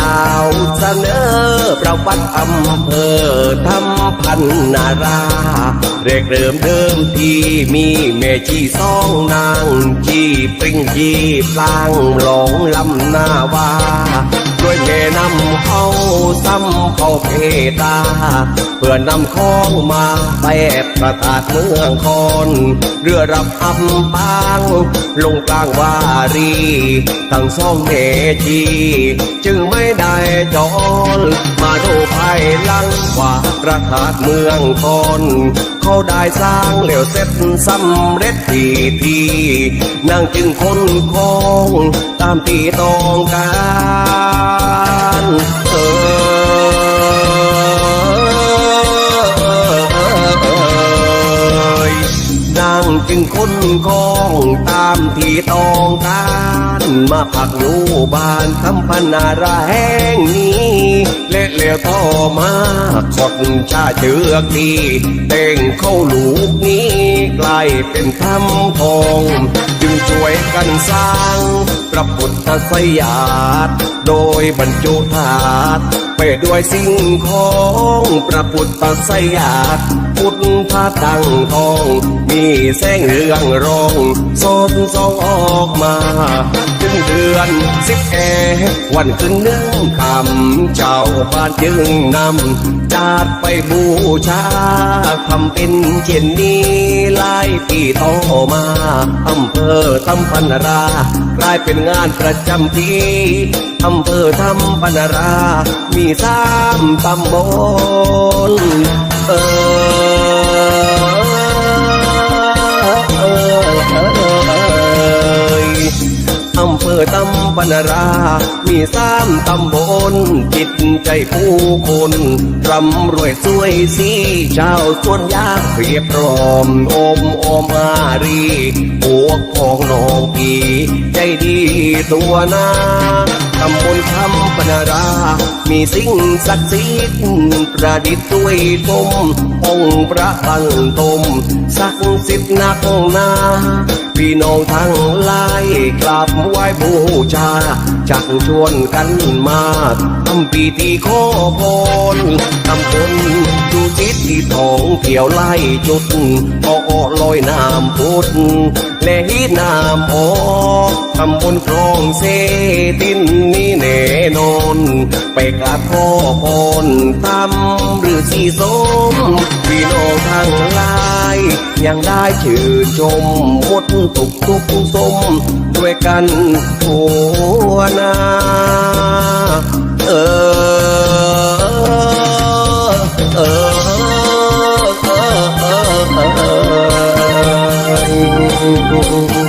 มาลาวเสนอประวัติอำเภอทำพันนารา เรียกเริ่มเดิมที่มีแม่ชีสองนางชีปริงชีพลางหลงลำนาวาด้วยแม่นำเข้าซ้ำเข้าเพตา เพื่อนำของมาแป ประทาดเมืองคอนเรือรับอำปาง ลงกลางวารี ทั้งสองเมชีจึงไม่ได้จอนมาดูภายหลังว่าประทาดเมืองคอนเขาได้สร้างแล้วเสร็จสำเร็จทีทีนางจึงคนคงตามที่ต้องการเออ จึงค้นกองตามที่ต้องการมาพักอยู่บ้านคำพนาระแห่งนี้และเล้วต่อมาขดชาเชือกดีเต่งเข้าลูกนี้กลายเป็นคำทอง จึงช่วยกันสร้างพระพุทธสยาดโดยบรรจุธาตุไปด้วยสิ่งของพระพุทธสยาดพุทธาตังทอง มีแสงเรืองรองสดสองออกมา ถึงเดือนสิบเอวันขึ้นหนึ่งคำเจ้าบ้านจึงนำจาดไปบูชาทำเป็นเช่นนี้ลายปีต่อมาอำเภอทำพันรากลายเป็นงานประจำที่อำเภอทำพันรา มีสามตำบลเอออำเภอตำ บรรรา มีสามตำบลจิตใจผู้คนร่ำรวยสวยสีชาวสวนยางเพียบร้อมอมอมอารีพวกพองน้องพีใจดีตัวนาตำบลคำปนารา มีสิ่งศักดิ์สิทธิ์ประดิษฐ์ด้วยทมองค์พระบังตมศักดิ์สิทธิ์นักนาพี่น้องทั้งหลายกราบไหว้บูชาจักชวนกันมาทำพิธีขอพรทำคนดูจิตที่ทองเที่ยวไล่จุดพอลอยน้ำพุทธและฮีน้ำออกทำบนครองเซตินนี่แน่นอน ไปกราบขอพรทำหรือสีสมพี่น้องทั้งลา ยังได้ชื่อชมพุทธตุกตุกสมด้วยกันทั่วนาเออเออเออเออเออ